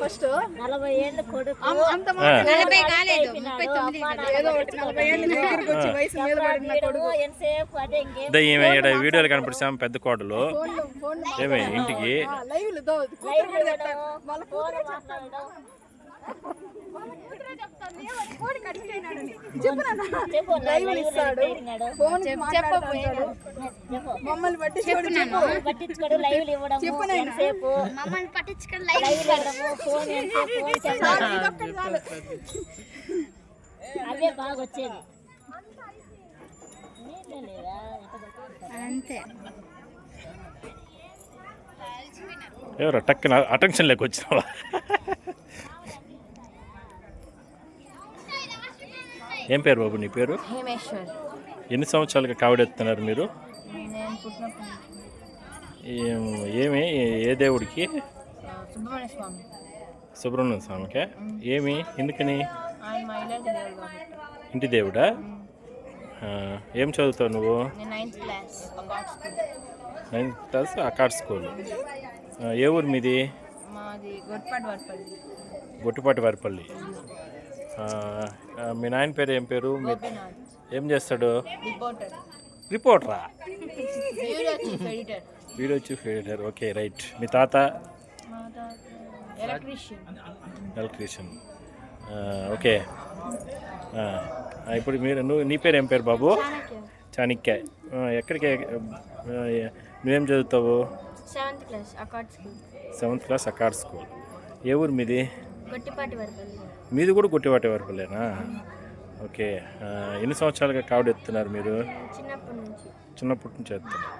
First. నలభై ఏళ్ళు కొడుకు. అంత ఆ. నలభై కాలేదు. ముప్పై తొమ్మిది ఏదో ఒకటి నలభై ఏళ్ళు దగ్గరికి వచ్చి వయసు మీద పడిన కొడుకు. ఎంతసేపు అదే ఇంకేం ఇదే ఈమె ఈడ వీడియోలు కనపడిస్తాం పెద్ద ఫోన్ ఏమే ఇంటికి? దో చెప్పు. చెప్పు ఇస్తాడు. ఫోన్ మమ్మల్ని పట్టించుకోడు లైవ్ ఇవ్వడం చెప్పు నాయనా. ఎంతసేపు? మమ్మల్ని పట్టించుకొని లైవ్ ఇవ్వడము. ఫోన్. అవే బాగా వచ్చేది. అంతే. ఎవరు టక్కున అటెన్షన్ లేక వచ్చినావా? ఏం పేరు బాబు నీ పేరు? హేమేశ్వర్. ఎన్ని సంవత్సరాలుగా కావిడెత్తున్నారు మీరు? ఏమి ఏ దేవుడికి? సుబ్రహ్మణ్య స్వామి. సుబ్రహ్మణ్య స్వామికే? ఏమి? ఎందుకని? ఇంటి దేవుడా? ఏం చదువుతావు నువ్వు? నేను నైన్త్ క్లాస్ అకార్డ్ స్కూల్. ఏ ఊరు మీది? గొట్టిపాటి వారిపల్లి. మీ నాయన పేరు ఏం పేరు? ఏం చేస్తాడు? Reporter? Video chief editor video chief editor okay right. మీ తాత? ఎలక్ట్రీషియన్. Electrician okay. ఇప్పుడు మీరు నువ్వు నీ పేరు ఏం పేరు బాబు? చాణక్య. ఎక్కడికి నువ్వేం చదువుతావు? Seventh class Accord school. Seventh class Accord school. ఏ ఊరు మీది? గొట్టిపాటి మీది కూడా గుట్టివాటి వరకులేనా ఓకే. ఎన్ని సంవత్సరాలుగా కావిడ ఎత్తున్నారు మీరు? చిన్నప్పటి నుంచి. ఎత్తున్నారు.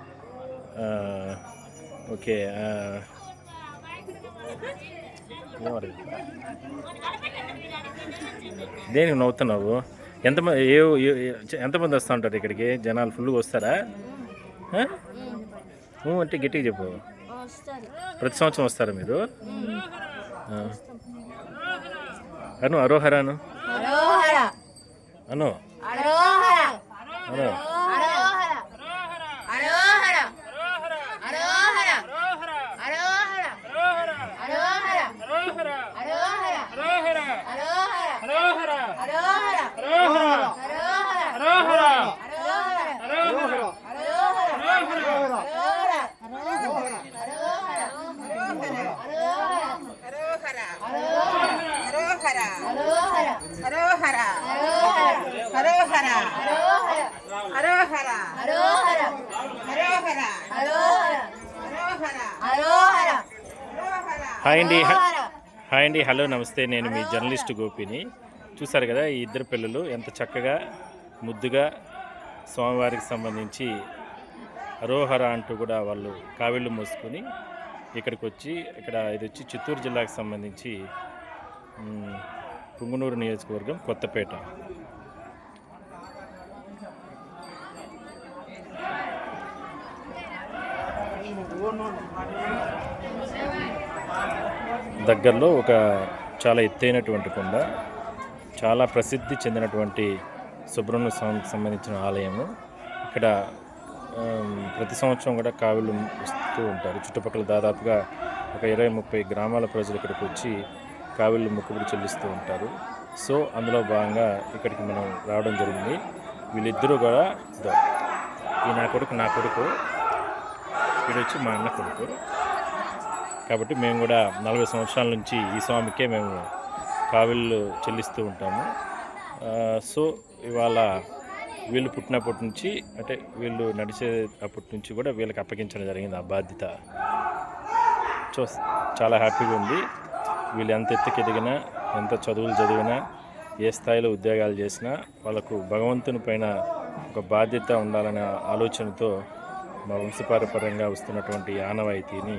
ఓకే? దేనికి నవ్వుతున్నావు? ఎంతమంది ఏ ఎంతమంది వస్తూ ఉంటారు ఇక్కడికి? జనాలు ఫుల్గా వస్తారా? అంటే గట్టిగా చెప్పు. ప్రతి సంవత్సరం వస్తారా మీరు. అను అరోహరాను? అను అను హాయ్ అండి. హాయ్ అండి. హలో నమస్తే. నేను మీ జర్నలిస్ట్ గోపిని. చూసారు కదా ఈ ఇద్దరు పిల్లలు ఎంత చక్కగా ముద్దుగా స్వామివారికి సంబంధించి అరోహర అంటూ కూడా వాళ్ళు కావిళ్ళు మోసుకొని ఇక్కడికి వచ్చి ఇక్కడ ఇది వచ్చి చిత్తూరు జిల్లాకు సంబంధించి పుంగనూరు నియోజకవర్గం కొత్తపేట. దగ్గరలో ఒక చాలా ఎత్తైనటువంటి కొండ చాలా ప్రసిద్ధి చెందినటువంటి సుబ్రహ్మణ్య స్వామికి సంబంధించిన ఆలయము. ఇక్కడ ప్రతి సంవత్సరం కూడా కావిళ్ళు వస్తూ ఉంటారు. చుట్టుపక్కల దాదాపుగా ఒక ఇరవై ముప్పై గ్రామాల ప్రజలు ఇక్కడికి వచ్చి కావిళ్ళు మొక్కుబడి చెల్లిస్తూ ఉంటారు. సో అందులో భాగంగా ఇక్కడికి మనం రావడం జరిగింది. వీళ్ళిద్దరూ కూడా ఈ నా కొడుకు నా కొడుకు వీడు వచ్చి మా అన్న కొడుకు. కాబట్టి మేము కూడా నలభై సంవత్సరాల నుంచి ఈ స్వామికే మేము కావిళ్ళు చెల్లిస్తూ ఉంటాము. సో ఇవాళ వీళ్ళు పుట్టినప్పటి నుంచి అంటే వీళ్ళు నడిచే అప్పటి నుంచి కూడా వీళ్ళకి అప్పగించడం జరిగింది ఆ బాధ్యత. సో చాలా హ్యాపీగా ఉంది. వీళ్ళు ఎంత ఎత్తుకు ఎదిగినా ఎంత చదువులు చదివినా ఏ స్థాయిలో ఉద్యోగాలు చేసినా వాళ్ళకు భగవంతుని పైన ఒక బాధ్యత ఉండాలనే ఆలోచనతో మా వంశపారపరంగా వస్తున్నటువంటి యానవాయితీని ఆనవాయితీని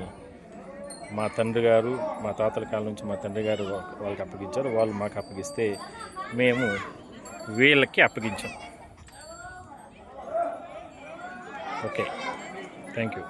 మా తండ్రి గారు మా తాతల కాలం నుంచి మా తండ్రి గారు వాళ్ళకి అప్పగించారు. వాళ్ళు మాకు అప్పగిస్తే మేము వీళ్ళకి అప్పగించాం. ఓకే. Thank you